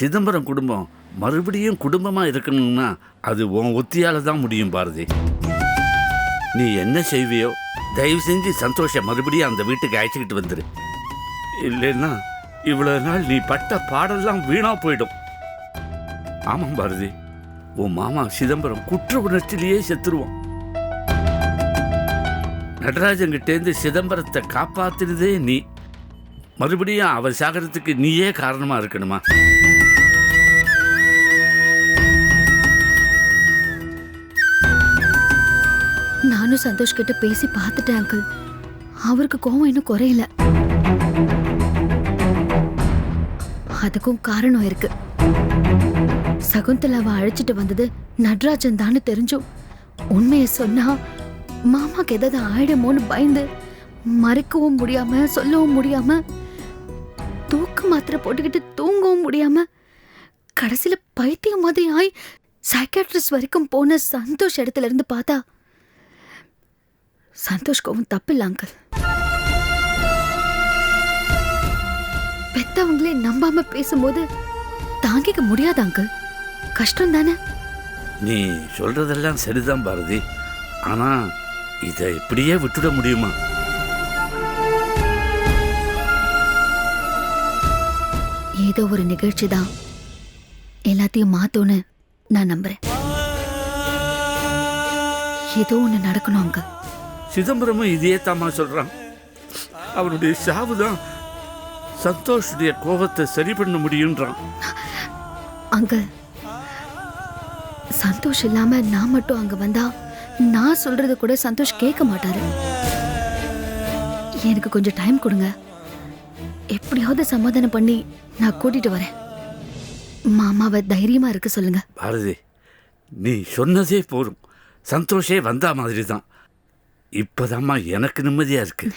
சிதம்பரம் குடும்பம் மறுபடியும் குடும்பமாக இருக்கணும்னா அது உன் ஒத்தியால் தான் முடியும் பாரதி. நீ என்ன செய்வியோ தயவு செஞ்சு சந்தோஷம் மறுபடியும் அந்த வீட்டுக்கு அழைச்சிக்கிட்டு வந்துரு. இல்லைன்னா இவ்வளோ நாள் நீ பட்ட பாடெல்லாம் வீணாக போயிடும். ஆமாம் பாரதி உன் மாமா சிதம்பரம் குற்ற உணர்ச்சியிலேயே செத்துருவான். நடராஜன்கிட்டேருந்து சிதம்பரத்தை காப்பாத்தினதே நீ. மறுபடியும் அவன் சாகரத்துக்கு நீயே காரணமாக இருக்கணுமா? நானும் சந்தோஷ் கிட்ட பேசி பார்த்துட்டேன் அங்கிள். அவருக்கு கோவம் இன்னும் குறையல. அதுக்கும் காரணம் இருக்கு. சகுந்தலாவை அழைச்சிட்டு வந்தது நட்ராஜன் தான் தெரிஞ்சும். உண்மையை சொன்னா மாமாக்கு ஏதாவது ஆயிடுமோன்னு பயந்து மறைக்கவும் முடியாம சொல்லவும் முடியாம தூக்கு மாத்திரை போட்டுக்கிட்டு தூங்கவும் முடியாம கடைசியில பைத்தியம் மாதிரி ஆய் சைக்காட்ரிஸ்ட் வரைக்கும் போன சந்தோஷ் இடத்துல இருந்து பார்த்தா சந்தோஷ் கோவம் தப்பில்ல அங்கிள் பெத்தவங்களே நம்பாம பேசும்போது தாங்கிக்க முடியாது அங்கிள் கஷ்டம் தானே நீ சொல்றதெல்லாம் சரிதான் பாரதி. ஆனா இதை இப்படியே விட்டுட முடியுமா? ஏதோ ஒரு நிகழ்ச்சி தான் எல்லாத்தையும் மாத்தோன்னு நான் நம்புறேன். ஏதோ ஒண்ணு நடக்கணும் அங்கிள் சிதம்பரமும் இதையே தாமா சொல்றான். அவனுடைய சாவு தான் சந்தோஷுடைய கோபத்தை சரி பண்ண முடியுன்றான். அங்கிள் சந்தோஷ் இல்லாம நான் மட்டும் அங்க வந்தா நான் சொல்றது கூட சந்தோஷ் கேட்க மாட்டாரு. எனக்கு கொஞ்சம் டைம் கொடுங்க. எப்படியாவது சமாதானம் பண்ணி நான் கூட்டிட்டு வரேன். மாமாவை தைரியமா இருக்க சொல்லுங்க. பாரதி நீ சொன்னதே போதும். சந்தோஷே வந்தா மாதிரி தான் இப்போதாம்மா எனக்கு நிம்மதியாக இருக்கு.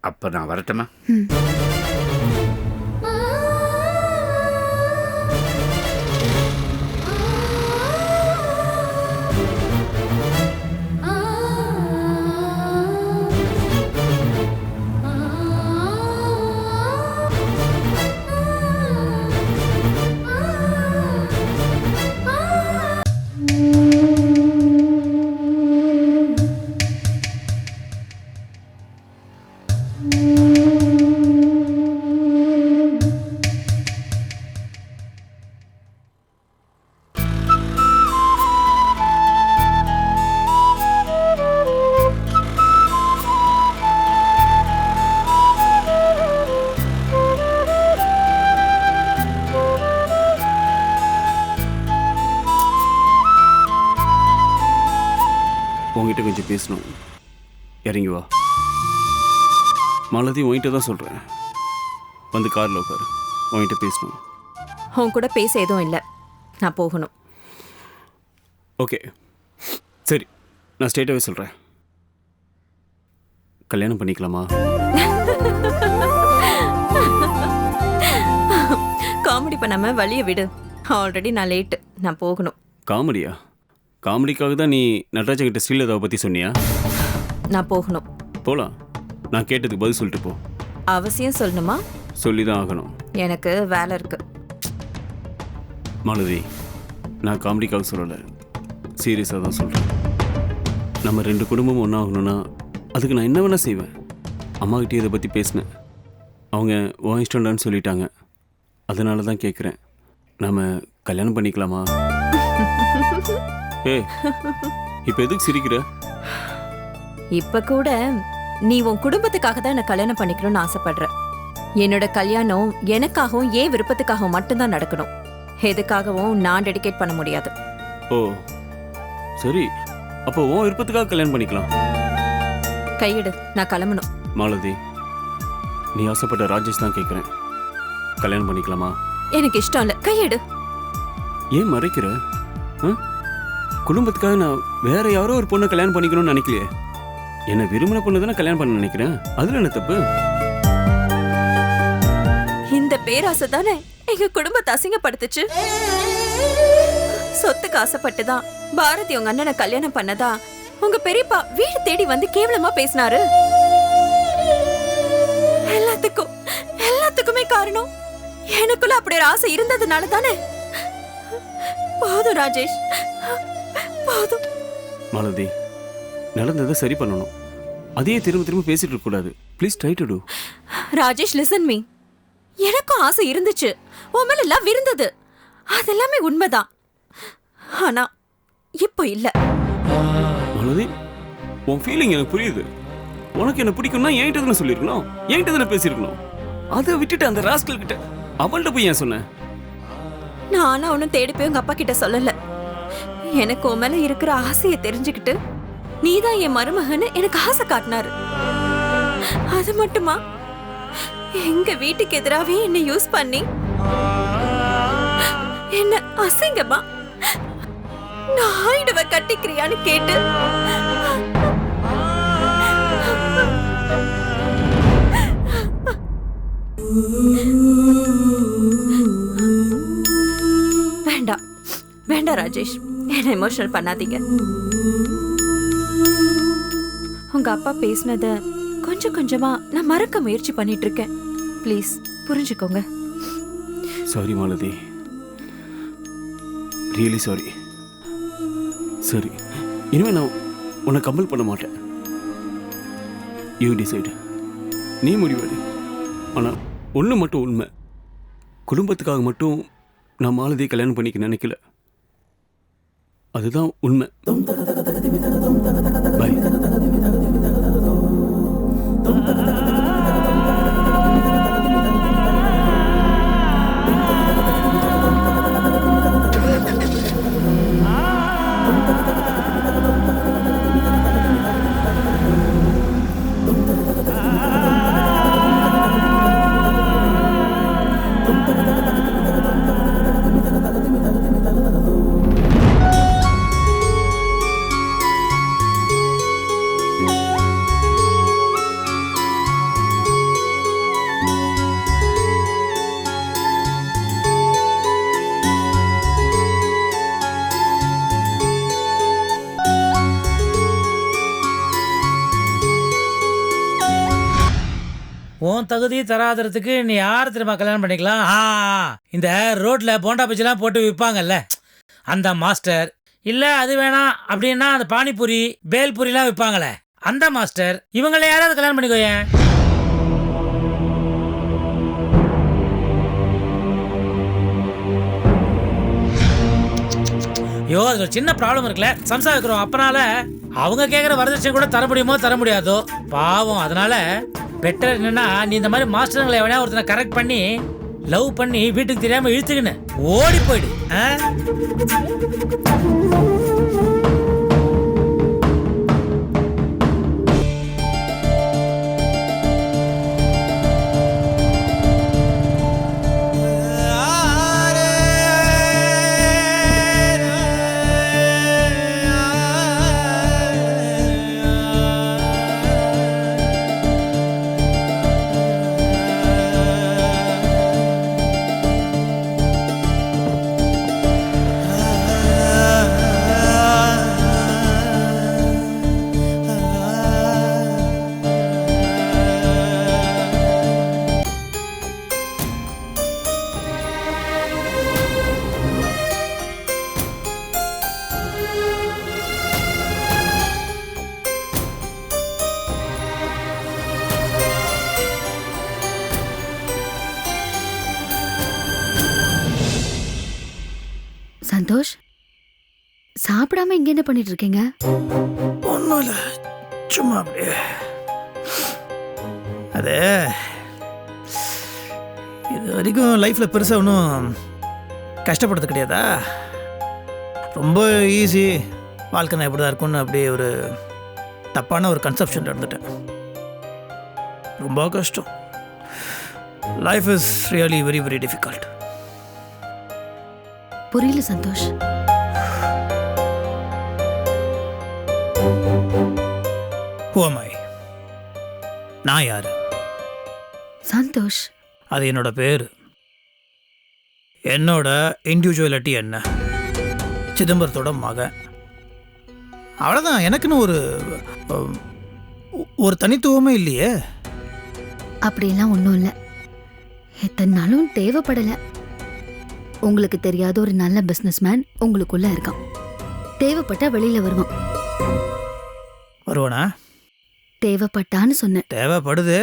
அப்போ நான் வரட்டுமா? இறங்கி வா. மாலதி உங்ககிட்ட தான் சொல்கிறேன் வந்து காரில் உட்காரு. உங்ககிட்ட பேசணும் உன் கூட பேச எதுவும் இல்லை. நான் போகணும். ஓகே. சரி நான் ஸ்ட்ரெயிட்டாகவே சொல்கிறேன் கல்யாணம் பண்ணிக்கலாமா? காமெடி பண்ணாம வழிய விடு. ஆல்ரெடி நான் லேட்டு நான் போகணும். காமெடியா? காமெடிக்காக தான் நீ நடராஜன் கிட்ட ஸ்ரீலதாவை பற்றி சொன்னியா? நான் போகணும். போகலாம் நான் கேட்டதுக்கு பதில் சொல்லிட்டு போ. அவசியம் சொல்லணுமா? சொல்லி தான் ஆகணும். எனக்கு வேலை இருக்கு. மாலதி நான் காமெடிக்காக சொல்லலை. சீரியஸாக தான் சொல்கிறேன் நம்ம ரெண்டு குடும்பமும் ஒன்றாகணும்னா அதுக்கு நான் என்ன வேணால் செய்வேன். அம்மாக்கிட்டே இதை பற்றி பேசினேன். அவங்க உன் இஷ்டம்டான்னு சொல்லிட்டாங்க. அதனால தான் கேட்குறேன் நாம் கல்யாணம் பண்ணிக்கலாமா? ஏய் இப்போ எதுக்கு சிரிக்கிற? இப்ப கூட நீ உன் குடும்பத்துக்காக தான் என்ன கல்யாணம் பண்ணிக்கணும்னு ஆசைப்படுற. என்னோட கல்யாணம் எனக்காகவும் ஏன் விருப்பத்துக்காகவும் மட்டும்தான் நடக்கணும். எதுக்காகவும் நான் டெடிகேட் பண்ண முடியாது. ஓ சரி. அப்போ உன் விருப்பத்துக்காக கல்யாணம் பண்ணிக்கலாம். கையெடு நான் கிளம்பணும். மாலதி நீ ஆசைப்பட்ட ராஜேஷ் தான் கேட்குறேன் கல்யாணம் பண்ணிக்கலாமா? எனக்கு இஷ்டம் இல்லை. கையெடு. ஏன் மறைக்கிற? குடும்பத்துக்காக நான் வேற யாரோ ஒரு பொண்ணை கல்யாணம் பண்ணிக்கணும்னு நினைக்கலையே. என்னை விரும்பின பொண்ணு தானே கல்யாணம் பண்ண நினைக்கிறேன்? அதுல என்ன தப்பு? இந்த பேராசை தானே எங்க குடும்பத்தை அசிங்கப்படுத்துச்சு? சொத்துக்கு ஆசைப்பட்டுதான் பாரதி உங்க அண்ணனை கல்யாணம் பண்ணதா? உங்க பெரியப்பா வீடு தேடி வந்து கேவலமா பேசினாரு. எல்லாத்துக்கும் எல்லாத்துக்குமே காரணம். எனக்குள்ள அப்படி ஒரு ஆசை இருந்ததுனால தானே? போதும் ராஜேஷ். போதும். மாலதி நடந்ததை சரி பண்ணணும். அதையே திரும்ப திரும்ப பேசிட்டு இருக்க கூடாது. Please try to do Rajesh listen me எனக்கும் ஆசை இருந்துச்சு. உன் மேல லவ் இருந்தது. அதெல்லாமே உண்மைதான். ஆனா இப்போ இல்ல. மாலதி உன் ஃபீலிங் எனக்கு புரியுது. உனக்கு என்ன பிடிக்கும்னா என்கிட்ட தானே சொல்லியிருக்கணும்? என்கிட்ட தானே பேசியிருக்கணும்? அதை விட்டுட்டு அந்த ராஸ்கல் கிட்ட அவள்கிட்ட போய் ஏன் சொன்னேன் நானும் அவனும் தேடி போய் உங்க அப்பா கிட்ட சொல்லல. எனக்கு உன் மேல இருக்கிற ஆசையை தெரிஞ்சுக்கிட்டு நீதான் என் மருமகன்னு எனக்கு ஆசை காட்டினாரு. அது மட்டுமா? எங்க வீட்டுக்கு எதிராவே என்ன யூஸ் பண்ணி? என்ன அசிங்கமா? நாயிடுவ கட்டிக்கிறியான்னு கேட்டு? வேண்டாம். வேண்டாம் ராஜேஷ். என்ன எமோஷனல் பண்ணாதீங்க. உங்க அப்பா பேசினத கொஞ்சம் கொஞ்சமா நான் மறக்க முயற்சி பண்ணிட்டு இருக்கேன் ப்ளீஸ் புரிஞ்சுக்கோங்க. சாரி மாலதி. ரியலி சாரி சரி இனிமே நான் உன்னை கம்பல் பண்ண மாட்டேன். யூ டிசைடு நீ முடிவாடு ஆனால் ஒன்று மட்டும் உண்மை. குடும்பத்துக்காக மட்டும் நான் மாலதியை கல்யாணம் பண்ணிக்க நினைக்கல. அதுதான் உண்மை. பை தகுதி தராதரத்துக்கு நீ யார் திரும்ப கல்யாணம் பண்ணிக்கலாம்? ஆ இந்த ரோட்ல போண்டா பஜ்ஜிலாம் போட்டு விற்பாங்கல்ல அந்த மாஸ்டர் இல்ல அது வேணாம். அப்படின்னா அந்த பானிபூரி பேல்பூரிலாம் விற்பாங்களே அந்த மாஸ்டர் இவங்கள யாராவது கல்யாணம் பண்ணிக்கோயேன் ஐயோ அது ஒரு சின்ன ப்ராப்ளம் இருக்குல்ல. சம்சா வைக்கிறோம் அப்பனால அவங்க கேட்குற வரதட்சணை கூட தர முடியுமோ தர முடியாதோ? பாவம். அதனால பெட்டர் என்னன்னா நீ இந்த மாதிரி மாஸ்டருங்களை எவனா ஒருத்தனை கரெக்ட் பண்ணி லவ் பண்ணி வீட்டுக்கு தெரியாம இழுத்துக்கின்னு ஓடி போயிடு ஆ? பண்ணிட்டு இருக்கீங்க ஒன்றும் இல்லை சும்மா அப்படியே. அது இது வரைக்கும் லைஃப்பில் பெருசாக ஒன்றும் கஷ்டப்படுறது கிடையாதா? ரொம்ப ஈஸி வாழ்க்கை எப்படி தான் இருக்கும்னு அப்படியே ஒரு தப்பான ஒரு கன்செப்ஷன் இருந்துட்டேன். ரொம்ப கஷ்டம். Life is really very very difficult புரியல சந்தோஷ். ஹூமாய் நான் யார்? சந்தோஷ். அது என்னோட பேர். என்னோட இண்டிவிஜுவலிட்டி என்ன? சிதம்பரத்தோட மகன். அவ்வளோதான் எனக்குன்னு ஒரு ஒரு தனித்துவமே இல்லையே. அப்படியெல்லாம் ஒன்றும் இல்லை. எத்தனை நாளும் தேவைப்படல. உங்களுக்கு தெரியாத ஒரு நல்ல பிசினஸ்மேன் உங்களுக்குள்ள இருக்கான். தேவைப்பட்டா வெளியில வருவான். வருவானா? தேவைப்பட்டான்னு சொன்னேன். தேவைப்படுது?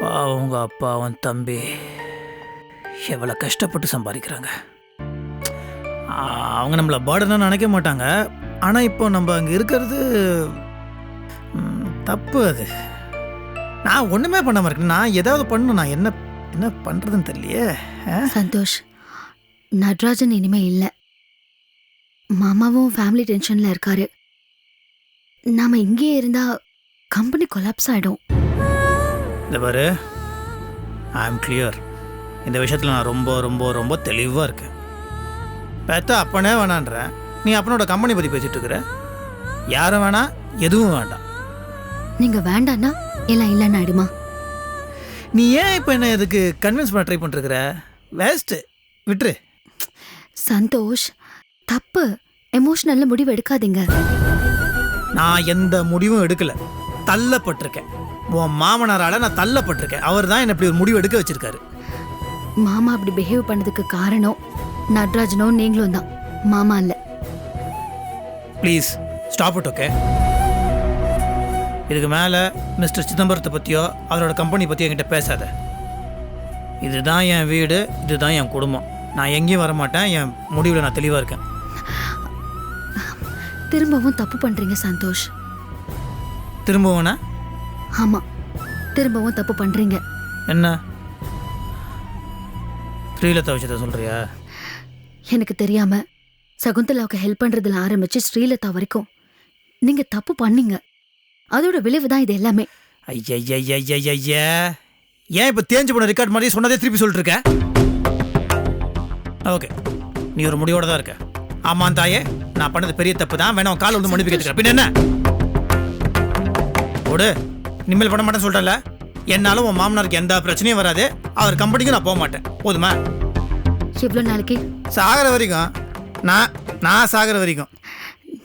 பாவம் உங்க அப்பாவும் தம்பி. எவ்வளோ கஷ்டப்பட்டு சம்பாதிக்கிறாங்க. அவங்க நம்மளை பேர்டனாக நினைக்க மாட்டாங்க. ஆனால் இப்போ நம்ம அங்கே இருக்கிறது ம், தப்பு அது. நான் ஒன்றுமே பண்ணாமல் இருக்கேன். நான் ஏதாவது பண்ணணும். நான் என்ன என்ன பண்ணுறதுன்னு தெரியலையே. ஆ? சந்தோஷ் நட்ராஜன் இனிமே இல்ல. மாமாவும் ஃபேமிலி டென்ஷன்ல இருக்காரு. நாம இங்கேயே இருந்தா கம்பெனி கொலாப்ஸ் ஆயிடும். இந்த பாரு ஐ ஆம் கிளியர் இந்த விஷயத்தில் நான் ரொம்ப ரொம்ப ரொம்ப தெளிவாக இருக்கேன். பெத்த அப்பனே வேணான்றேன் நீ அப்பனோட கம்பெனி பற்றி பேசிட்டு இருக்கிற. யாரும் வேணாம் எதுவும் வேண்டாம். நீங்க வேண்டான்னா எல்லாம் இல்லைன்னு ஆயிடுமா? நீ ஏன் இப்போ என்ன இதுக்கு கன்வின்ஸ் பண்ண ட்ரை பண்ணிருக்கிற வேஸ்ட்டு விட்டுரு. சந்தோஷ் தப்பு. எமோஷனல்ல முடிவு எடுக்காதீங்க. நான் எந்த முடிவும் எடுக்கல. தள்ளப்பட்டிருக்கேன். உன் மாமனாரால நான் தள்ளப்பட்டிருக்கேன். அவர் தான் என்ன இப்படி ஒரு முடிவு எடுக்க வச்சிருக்காரு. மாமா அப்படி பிஹேவ் பண்ணதுக்கு காரணம் நட்ராஜனும் நீங்களும் தான். மாமா இல்ல. ப்ளீஸ் ஸ்டாப் இட் ஓகே இதுக்கு மேலே மிஸ்டர் சிதம்பரத்தை பற்றியோ அவரோட கம்பெனி பற்றியோ என்கிட்ட பேசாத. இதுதான் என் வீடு இதுதான் என் குடும்பம். நான் எங்கேயும் வர மாட்டேன் என் முடிவில் நான் தெளிவாக இருக்கேன். திரும்பவும் தப்பு பண்றீங்க சந்தோஷ். திரும்பவும்னா? ஆமா. திரும்பவும் தப்பு பண்றீங்க. என்ன? ஸ்ரீலதா விஷயத்த சொல்கிறியா எனக்கு தெரியாம சகுந்தலாவுக்கு ஹெல்ப் பண்றதுல ஆரம்பிச்சு ஸ்ரீலதா வரைக்கும் நீங்க தப்பு பண்ணீங்க. அதோட விளைவு தான் இது எல்லாமே. ஐயய்யய்யய்யய்ய ஏன் இப்போ தேஞ்சு போன ரெக்கார்ட் மாதிரி சொன்னதே திருப்பி சொல்லிட்டு இருக்க ஓகே. நீ ஒரு முடிவோட தான் இருக்க. ஆமாம் தாயே. நான் பண்ணது பெரிய தப்பு தான் வேணா உன் காலை வந்து மன்னிப்பு கேட்டுக்கிறேன் பின்ன என்ன? ஓடு. இனிமேல் பண்ண மாட்டேன்னு சொல்லிட்டல என்னாலும் உன் மாமனாருக்கு எந்த பிரச்சனையும் வராது. அவர் கம்பெனிக்கும் நான் போக மாட்டேன். போதுமா? எவ்வளவு நாளைக்கு? சாகிற வரைக்கும். நான் நான் சாகிற வரைக்கும்.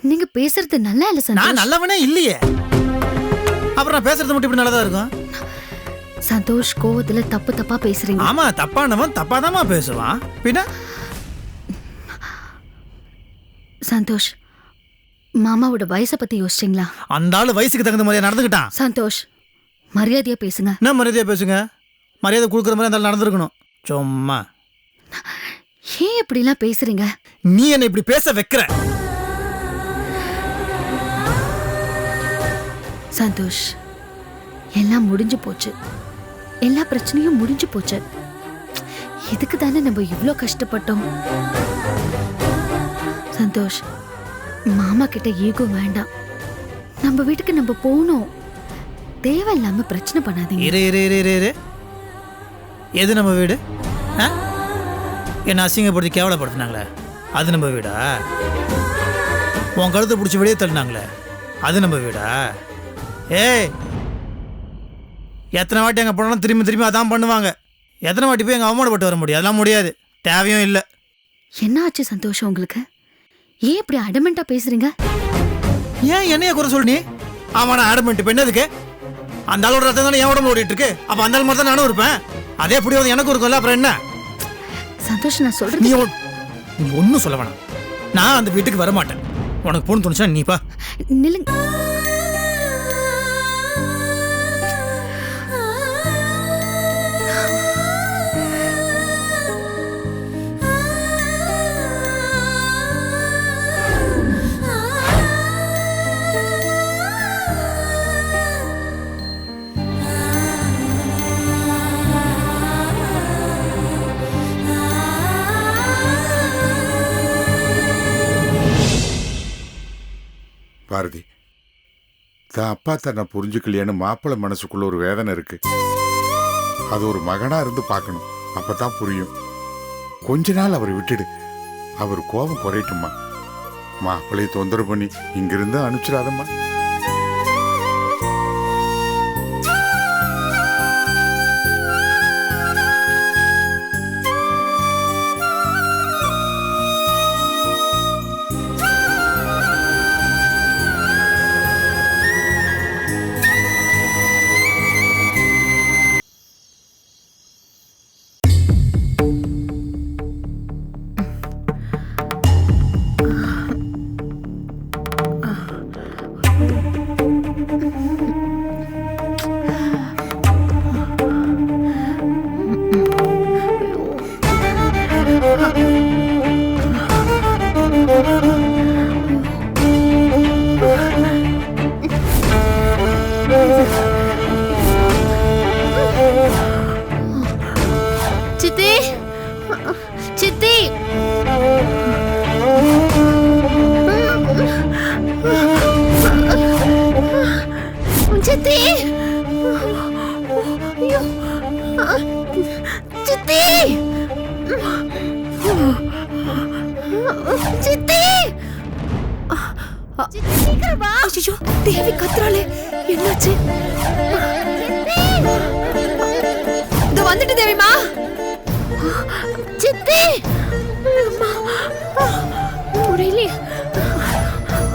நீங்க பேசுறது நல்லா இல்ல நான் சந்தோஷ் நல்லவனே இல்லையே. அப்புறம் நான் பேசுறது மட்டும் இப்படி நல்லதா இருக்கும்? சந்தோஷ் கோவத்துல தப்பு தப்பா பேசுறீங்க. ஆமா தப்பானவன் தப்பாதாம்மா பேசுவான். பின்ன? சந்தோஷ் மாமாவோட வயசை பத்தி யோசிச்சிங்களா? அந்த ஆளு வயசுக்கு தகுந்த மாதிரியா நடந்துக்கிட்டான். சந்தோஷ் மரியாதையா பேசுங்க. என்ன மரியாதையா பேசுங்க? மரியாதை கொடுக்குற மாதிரி அந்த ஆள் நடந்திருக்கணும். சும்மா. ஏன் இப்படிலாம் பேசுறீங்க? நீ என்னை இப்படி பேச வைக்கிற? சந்தோஷ் எல்லாம் முடிஞ்சு போச்சு. எல்லா பிரச்சனையும் முடிஞ்சு போச்சு. இதுக்கு தானே நம்ம இவ்ளோ கஷ்டப்பட்டோம்? சந்தோஷ். மாமா கிட்ட ஈகோ வேண்டாம். நம்ம வீட்டுக்கு நம்ம போகணும் தேவையில்லாம பிரச்சனை பண்ணாதீங்க. இரு இரு இரு இரு இரு. எது நம்ம வீடு? ஆ? என்னை அசிங்கப்படுத்தி கேவலப்படுத்தினாங்களே? அது நம்ம வீடா? உன் கழுத்தை பிடிச்சி வெளியே தள்ளினாங்களே? அது நம்ம வீடா? ஏய்! எத்தனை வாட்டி அங்கே போனாலும் திரும்பி திரும்பி அதான் பண்ணுவாங்க. எத்தனை வாட்டி போய் எங்கள் அவமானப்பட்டு வர முடியும்? அதெல்லாம் முடியாது. தேவையும் இல்லை. என்ன ஆச்சு சந்தோஷம் உங்களுக்கு? ஏன் இப்படி அடமெண்டா பேசுறீங்க? ஏன் என்னைய குறை சொல்லு நீ? நான் ஆடமெண்ட் என்னதுக்கு? அந்த ஆளோட ரத்தம் தானே என் உடம்பு ஓடிட்டு இருக்கு. அப்போ அந்த ஆள் மாதிரி தான் நானும் இருப்பேன். அதே எப்படி வந்து எனக்கும் இருக்கும்ல அப்புறம் என்ன? சந்தோஷ் நான் சொல்றது நீ நீ ஒன்றும் சொல்ல வேணாம். நான் அந்த வீட்டுக்கு வர மாட்டேன் உனக்கு போகணும்னு தோணுச்சா நீ பா. நில்லுங்க பாரதி தான் அப்பா தன்னை புரிஞ்சுக்கலையேன்னு மாப்பிள்ளை மனசுக்குள்ள ஒரு வேதனை இருக்கு. அது ஒரு மகனா இருந்து பார்க்கணும். அப்பதான் புரியும். கொஞ்ச நாள் அவரை விட்டுடு. அவர் கோபம் குறையட்டுமா மாப்பிள்ளையை தொந்தரவு பண்ணி இங்கிருந்து அனுப்பிச்சிடாதம்மா. கத்துறாளே. என்னாச்சு? இந்த வந்துட்டு தேவிமா. சித்தி. முடியலையே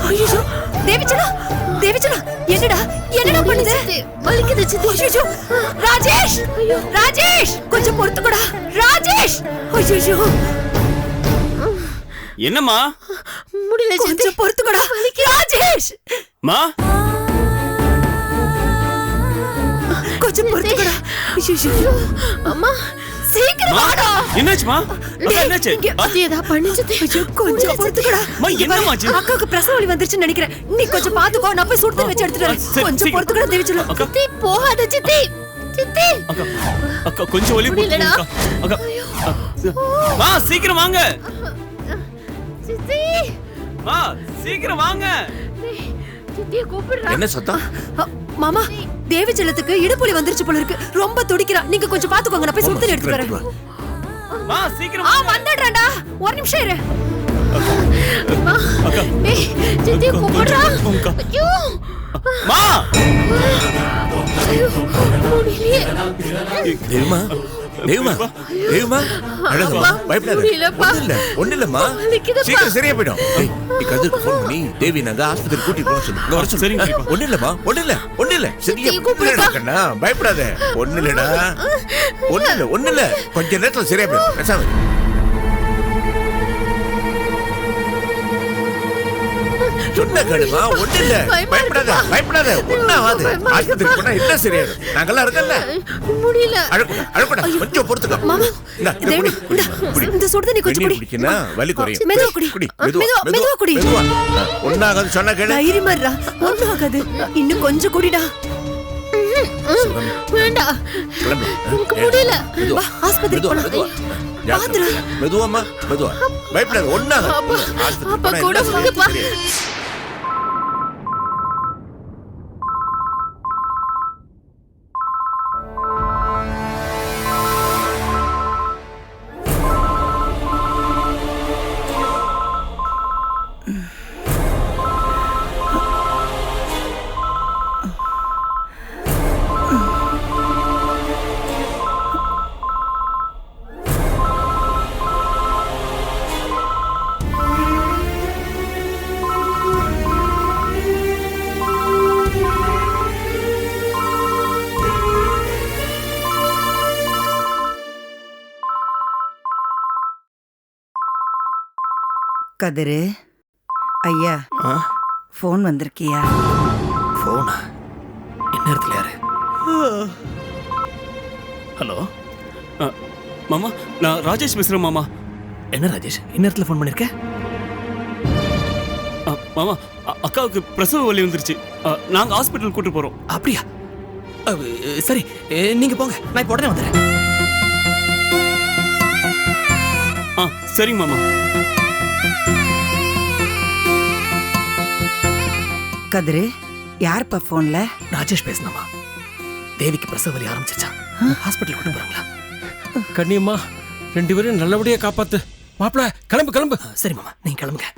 ஐயோ தேவிச்சனா தேவிச்சனா. என்னடா என்னடா பண்ணுது? வலிக்குது சித்தி. ஐயோ ராஜேஷ். ராஜேஷ். கொஞ்சம் பொறுத்துக்கடா. ராஜேஷ். ஐயோ என்னம்மா? முடியல கொஞ்சம் பொறுத்துக்கடா. ராஜேஷ். மா? கொஞ்சம் பொறுத்துக்கடா ஐயோ அம்மா சீக்கிரம் வாடா. என்னாச்சுமா? அக்கா என்னாச்சு? சித்தி ஏதா பண்ணு சித்தி ஐயோ கொஞ்சம் பொறுத்துக்கடா. அம்மா, என்னம்மாச்சு? அக்காவுக்கு பிரசவ வலி வந்துருச்சுன்னு நினைக்கிறேன். நீ கொஞ்சம் பாத்துக்கோ நான் போய் சுடுதண்ணி வச்சு எடுத்துட்டு வரேன். கொஞ்சம். பொறுத்துக்கடா தேவிச்சனா அக்கா. சித்தி போகாத சித்தி. சித்தி. அக்கா அக்கா கொஞ்சம் வலி முடியலடா. அக்கா மா சீக்கிரம் வாங்க. சித்தி. மா சீக்கிரம் வாங்க. சித்தியை கூப்பிடுறா. என்ன சத்தம்? மாமா தேவி செல்லத்துக்கு இடுப்புலி வந்துருச்சு போல இருக்கு. ரொம்ப துடிக்கிறா. நீங்க கொஞ்சம் பாத்துக்கோங்க நான் போய் சுடுதண்ணி எடுத்துட்டு வரேன். சீக்கிரம் ஆ. வந்துடுறேன்டா. ஒரு நிமிஷம் இரு. கொஞ்சம் கூப்பிடுறா அக்கா. ஐயோ. மா. ஐயோ முடியலையே தேவுமா தேவுமா அழகமா பயப்படாத. ஒண்ணு இல்ல ஒண்ணு இல்லம்மா. சீக்கிரம் சரியா போயிடும். நீ கதிர்க்கு ஃபோன் பண்ணி தேவி நாங்க ஆஸ்பத்திரி கூட்டி போக சொல்லு. வர சொல்லு. சரிங்க. ஒண்ணு இல்லம்மா ஒண்ணு இல்ல ஒண்ணு இல்ல சரியா. இல்லடா கண்ணா பயப்படாத. ஒண்ணு இல்லடா ஒண்ணு இல்ல ஒண்ணு இல்ல கொஞ்ச நேரத்துல சரியா போயிடும். பேசாம சொன்ன கேளுமா ஒண்ணு இல்ல பயப்படாத. பயப்படாத. ஒண்ணாவாது. ஆஸ்பத்திரி. போனா எல்லாம் சரியாயிடும் நாங்கெல்லாம் இருக்கல்ல முடியல. கொஞ்சம் பொறுத்துக்க. மாமா. இந்தா, குடி, இந்தா, கொஞ்சம் வெந்நீர் குடி. குடிக்கணும், வலி குறையும். மெதுவா குடி. குடி, மெதுவா, மெதுவா, குடி. மெதுவா. ஆ, ஒண்ணாகாது சொன்னா கேளு. தைரியமா இருடா. இன்னும் கொஞ்சம் குடிடா. வேண்டாம் முடியல. வா, ஆஸ்பத்திரிக்கு மெதுவா, போலாம். மெதுவா. ஜாக்கிரதை. மெதுவாம்மா, மெதுவா. பயப்படாத. அப்பா, ஆஸ்பத்திரி போனா கூட வாங்கப்பா. கதிரு. ஐயா ஆ? ஃபோன் வந்திருக்கியா? ஃபோனா என்ன இடத்துல யாரு? ஹலோ ஆ, மாமா நான் ராஜேஷ் பேசுறேன் மாமா. என்ன ராஜேஷ்? என்ன இடத்துல ஃபோன் பண்ணிருக்க? ஆ, மாமா அ- அக்காவுக்கு பிரசவ வலி வந்துருச்சு. ஆ, நாங்க ஹாஸ்பிட்டல் கூட்டு போறோம். அப்படியா? அஹ், சரி அஹ், நீங்க போங்க. நான் இப்போ உடனே வந்துடுறேன். ஆ சரிங்க மாமா. கதிரு யார்ப்பா ஃபோன்ல ராஜேஷ் பேசினாமா தேவிக்கு பிரசவ வலி ஆரம்பிச்சிருச்சா? ஹாஸ்பிட்டல் கொண்டு போறாங்களா? கண்ணியம்மா ரெண்டு பேரும் நல்லபடியா காப்பாத்து. மாப்பிள கிளம்பு கிளம்பு. சரி மாமா நீங்க கிளம்புங்க.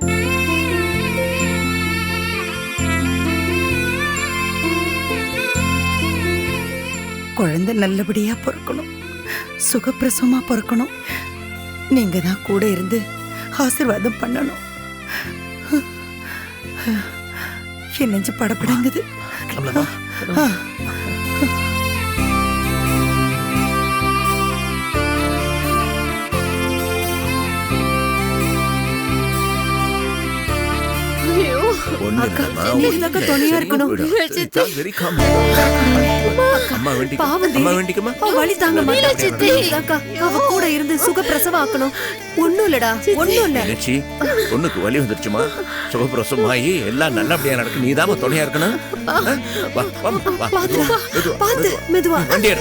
குழந்தை நல்லபடியா பிறக்கணும். சுகப்பிரசவமா பிறக்கணும். நீங்க தான் கூட இருந்து ஆசீர்வாதம் பண்ணணும். என் நெஞ்சு படப்படங்குது நீ இல்ல. துணையா இருக்கணும். அம்மா வேண்டிக்க பாவம் அம்மா. வேண்டிக்கமா அவ வலி தாங்க மாட்டா சித்தி. அக்கா அவ கூட இருந்து சுக பிரசவம் ஆக்கணும் ஒண்ணும் இல்லடா ஒண்ணும் இல்ல நினைச்சி பொண்ணுக்கு வலி வந்துருச்சுமா சுகப்பிரசவம் ஆகி எல்லாம் நல்லபடியா நடக்கும் நீதாம்மா துணையா இருக்கணும் ஆ? வா, வா, வா. பாத்து மெதுவா, வண்டி.